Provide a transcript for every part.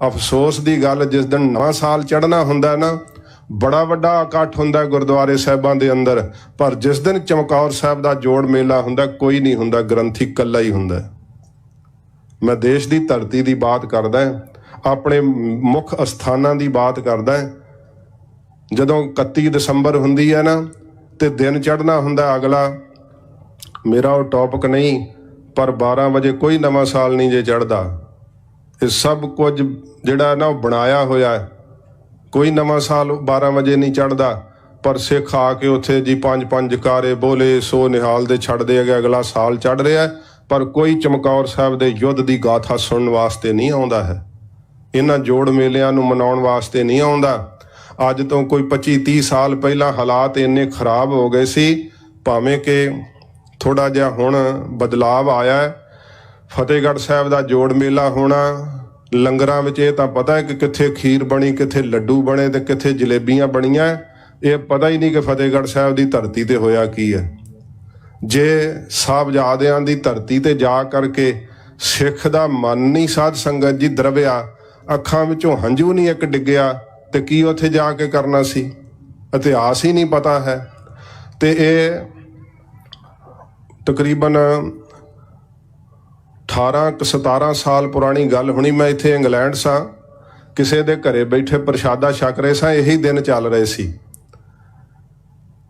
ਅਫਸੋਸ ਦੀ ਗੱਲ, ਜਿਸ ਦਿਨ ਨਵਾਂ ਸਾਲ ਚੜ੍ਹਨਾ ਹੁੰਦਾ ਨਾ, ਬੜਾ ਵੱਡਾ ਇਕੱਠ ਹੁੰਦਾ ਗੁਰਦੁਆਰੇ ਸਾਹਿਬਾਂ ਦੇ ਅੰਦਰ। ਪਰ ਜਿਸ ਦਿਨ ਚਮਕੌਰ ਸਾਹਿਬ ਦਾ ਜੋੜ ਮੇਲਾ ਹੁੰਦਾ ਕੋਈ ਨਹੀਂ ਹੁੰਦਾ, ਗ੍ਰੰਥੀ ਇਕੱਲਾ ਹੀ ਹੁੰਦਾ ਮੈਂ ਦੇਸ਼ ਦੀ ਧਰਤੀ ਦੀ ਬਾਤ ਕਰਦਾ ਆਪਣੇ ਮੁੱਖ ਅਸਥਾਨਾਂ ਦੀ ਬਾਤ ਕਰਦਾ ਜਦੋਂ 31 ਦਸੰਬਰ ਹੁੰਦੀ ਹੈ ਨਾ, ਤੇ ਦਿਨ ਚੜ੍ਹਨਾ ਹੁੰਦਾ ਅਗਲਾ, ਮੇਰਾ ਉਹ ਟੌਪਿਕ ਨਹੀਂ, ਪਰ 12 ਵਜੇ ਕੋਈ ਨਵਾਂ ਸਾਲ ਨਹੀਂ ਜੇ ਚੜ੍ਹਦਾ। ਇਹ ਸਭ ਕੁਝ ਜਿਹੜਾ ਨਾ ਉਹ ਬਣਾਇਆ ਹੋਇਆ ਹੈ। ਕੋਈ ਨਵਾਂ ਸਾਲ 12 ਵਜੇ ਨਹੀਂ ਚੜ੍ਹਦਾ, ਪਰ ਸਿੱਖ ਆ ਕੇ ਉੱਥੇ ਜੀ ਪੰਜ ਪੰਜ ਕਾਰੇ ਬੋਲੇ, ਸੋ ਨਿਹਾਲ ਦੇ ਛੱਡਦੇ ਹੈਗੇ, ਅਗਲਾ ਸਾਲ ਚੜ੍ਹ ਰਿਹਾ ਪਰ ਕੋਈ ਚਮਕੌਰ ਸਾਹਿਬ ਦੇ ਯੁੱਧ ਦੀ ਗਾਥਾ ਸੁਣਨ ਵਾਸਤੇ ਨਹੀਂ ਆਉਂਦਾ ਹੈ। ਇਹਨਾਂ ਜੋੜ ਮੇਲਿਆਂ ਨੂੰ ਮਨਾਉਣ ਵਾਸਤੇ ਨਹੀਂ ਆਉਂਦਾ। ਅੱਜ ਤੋਂ ਕੋਈ 25 30 ਸਾਲ ਪਹਿਲਾਂ ਹਾਲਾਤ ਇੰਨੇ ਖਰਾਬ ਹੋ ਗਏ ਸੀ, ਭਾਵੇਂ ਕਿ ਥੋੜਾ ਜਿਹਾ ਹੁਣ ਬਦਲਾਵ ਆਇਆ ਹੈ। ਫਤਿਹਗੜ੍ਹ ਸਾਹਿਬ ਦਾ ਜੋੜ ਮੇਲਾ ਹੋਣਾ, ਲੰਗਰਾਂ ਵਿੱਚ ਇਹ ਤਾਂ ਪਤਾ ਹੈ ਕਿ ਕਿੱਥੇ ਖੀਰ ਬਣੀ, ਕਿੱਥੇ ਲੱਡੂ ਬਣੇ ਤੇ ਕਿੱਥੇ ਜਲੇਬੀਆਂ ਬਣੀਆਂ। ਇਹ ਪਤਾ ਹੀ ਨਹੀਂ ਕਿ ਫਤਿਹਗੜ੍ਹ ਸਾਹਿਬ ਦੀ ਧਰਤੀ ਤੇ ਹੋਇਆ ਕੀ ਹੈ। ਜੇ ਸਾਹਿਬਜ਼ਾਦਿਆਂ ਦੀ ਧਰਤੀ ਤੇ ਜਾ ਕਰਕੇ ਸਿੱਖ ਦਾ ਮਨ ਨਹੀਂ ਸਾਧ ਸੰਗਤ ਜੀ ਦਰਵਿਆ, ਅੱਖਾਂ ਵਿੱਚੋਂ ਹੰਝੂ ਨਹੀਂ ਇੱਕ ਡਿੱਗਿਆ, ਤੇ ਕੀ ਉੱਥੇ ਜਾ ਕੇ ਕਰਨਾ ਸੀ? ਇਤਿਹਾਸ ਹੀ ਨਹੀਂ ਪਤਾ ਹੈ। ਤੇ ਇਹ ਤਕਰੀਬਨ 18 ਕੁ 17 ਸਾਲ ਪੁਰਾਣੀ ਗੱਲ ਹੋਣੀ, ਮੈਂ ਇੱਥੇ ਇੰਗਲੈਂਡ ਸਾਂ। ਕਿਸੇ ਦੇ ਘਰੇ ਬੈਠੇ ਪ੍ਰਸ਼ਾਦਾ ਛਕ ਰਹੇ ਸਾਂ, ਇਹੀ ਦਿਨ ਚੱਲ ਰਹੇ ਸੀ।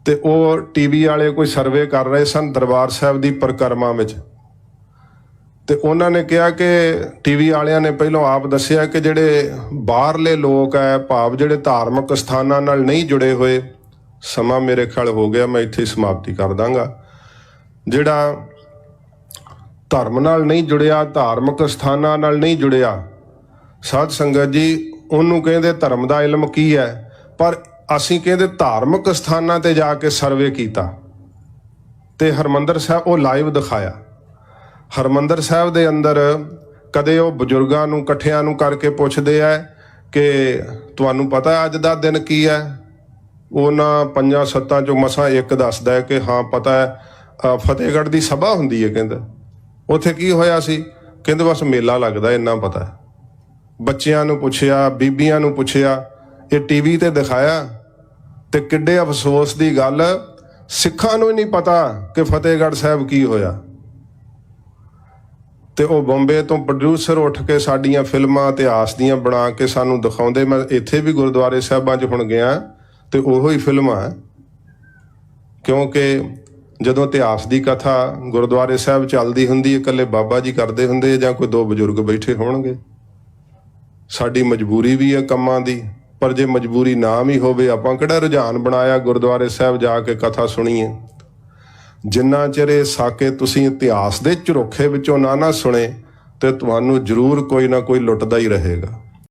ਤੇ ਉਹ ਟੀਵੀ ਵਾਲੇ ਕੋਈ ਸਰਵੇ ਕਰ ਰਹੇ ਸਨ ਦਰਬਾਰ ਸਾਹਿਬ ਦੀ ਪਰਿਕਰਮਾ ਵਿੱਚ। ਤੇ ਉਹਨਾਂ ਨੇ ਕਿਹਾ ਕਿ ਟੀਵੀ ਵਾਲਿਆਂ ਨੇ ਪਹਿਲਾਂ ਆਪ ਦੱਸਿਆ ਕਿ ਜਿਹੜੇ ਬਾਹਰਲੇ ਲੋਕ ਹੈ ਭਾਵ ਜਿਹੜੇ ਧਾਰਮਿਕ ਸਥਾਨਾਂ ਨਾਲ ਨਹੀਂ ਜੁੜੇ ਹੋਏ, ਸਮਾਂ ਮੇਰੇ ਖਿਆਲ ਹੋ ਗਿਆ, ਮੈਂ ਇੱਥੇ ਸਮਾਪਤੀ ਕਰ ਦਾਂਗਾ। ਜਿਹੜਾ ਧਰਮ ਨਾਲ ਨਹੀਂ ਜੁੜਿਆ, ਧਾਰਮਿਕ ਸਥਾਨਾਂ ਨਾਲ ਨਹੀਂ ਜੁੜਿਆ। ਸਾਧ ਸੰਗਤ ਜੀ, ਉਹਨੂੰ ਕਹਿੰਦੇ ਧਰਮ ਦਾ ਇਲਮ ਕੀ ਹੈ? ਪਰ ਅਸੀਂ ਕਹਿੰਦੇ ਧਾਰਮਿਕ ਸਥਾਨਾਂ ਤੇ ਜਾ ਕੇ ਸਰਵੇ ਕੀਤਾ। ਤੇ ਹਰਮੰਦਰ ਸਾਹਿਬ ਉਹ ਲਾਈਵ ਦਿਖਾਇਆ। ਹਰਮੰਦਰ ਸਾਹਿਬ ਦੇ ਅੰਦਰ ਕਦੇ ਉਹ ਬਜ਼ੁਰਗਾਂ ਨੂੰ, ਇਕੱਠਿਆਂ ਨੂੰ ਕਰਕੇ ਪੁੱਛਦੇ ਆ ਕਿ ਤੁਹਾਨੂੰ ਪਤਾ ਅੱਜ ਦਾ ਦਿਨ ਕੀ ਹੈ? ਉਹਨਾਂ ਪੰਜਾਂ ਸੱਤਾਂ ਚੋਂ ਮਸਾਂ ਇੱਕ ਦੱਸਦਾ ਕਿ ਹਾਂ, ਪਤਾ ਹੈ ਫਤਿਹਗੜ੍ਹ ਦੀ ਸਭਾ ਹੁੰਦੀ ਹੈ ਕਹਿੰਦਾ। ਉੱਥੇ ਕੀ ਹੋਇਆ ਸੀ? ਕਹਿੰਦੇ ਬਸ ਮੇਲਾ ਲੱਗਦਾ, ਇੰਨਾ ਪਤਾ। ਹੈ ਬੱਚਿਆਂ ਨੂੰ ਪੁੱਛਿਆ, ਬੀਬੀਆਂ ਨੂੰ ਪੁੱਛਿਆ, ਇਹ ਟੀਵੀ ਤੇ ਦਿਖਾਇਆ। ਤੇ ਕਿੱਡੇ ਅਫਸੋਸ ਦੀ ਗੱਲ, ਸਿੱਖਾਂ ਨੂੰ ਹੀ ਨਹੀਂ ਪਤਾ ਕਿ ਫਤਿਹਗੜ੍ਹ ਸਾਹਿਬ ਕੀ ਹੋਇਆ। ਤੇ ਉਹ ਬੰਬੇ ਤੋਂ ਪ੍ਰੋਡਿਊਸਰ ਉੱਠ ਕੇ ਸਾਡੀਆਂ ਫਿਲਮਾਂ ਇਤਿਹਾਸ ਦੀਆਂ ਬਣਾ ਕੇ ਸਾਨੂੰ ਦਿਖਾਉਂਦੇ। ਮੈਂ ਇੱਥੇ ਵੀ ਗੁਰਦੁਆਰੇ ਸਾਹਿਬਾਂ 'ਚ ਹੁਣ ਗਿਆ, ਤੇ ਉਹੋ ਹੀ ਫਿਲਮਾਂ। ਕਿਉਂਕਿ ਜਦੋਂ ਇਤਿਹਾਸ ਦੀ ਕਥਾ ਗੁਰਦੁਆਰੇ ਸਾਹਿਬ ਚੱਲਦੀ ਹੁੰਦੀ ਹੈ ਇਕੱਲੇ ਬਾਬਾ ਜੀ ਕਰਦੇ ਹੁੰਦੇ ਜਾਂ ਕੋਈ ਦੋ ਬਜ਼ੁਰਗ ਬੈਠੇ ਹੋਣਗੇ? ਸਾਡੀ ਮਜਬੂਰੀ ਵੀ ਹੈ ਕੰਮਾਂ ਦੀ, ਪਰ ਜੇ ਮਜਬੂਰੀ ਨਾ ਵੀ ਹੋਵੇ, ਆਪਾਂ ਕਿਹੜਾ ਰੁਝਾਨ ਬਣਾਇਆ ਗੁਰਦੁਆਰੇ ਸਾਹਿਬ ਜਾ ਕੇ ਕਥਾ ਸੁਣੀਏ? ਜਿੰਨਾ ਚਿਰ ਇਹ ਸਾਕੇ ਤੁਸੀਂ ਇਤਿਹਾਸ ਦੇ ਝਰੋਖੇ ਵਿੱਚੋਂ ਨਾ ਨਾ ਸੁਣੇ, ਤੇ ਤੁਹਾਨੂੰ ਜ਼ਰੂਰ ਕੋਈ ਨਾ ਕੋਈ ਲੁੱਟਦਾ ਹੀ ਰਹੇਗਾ।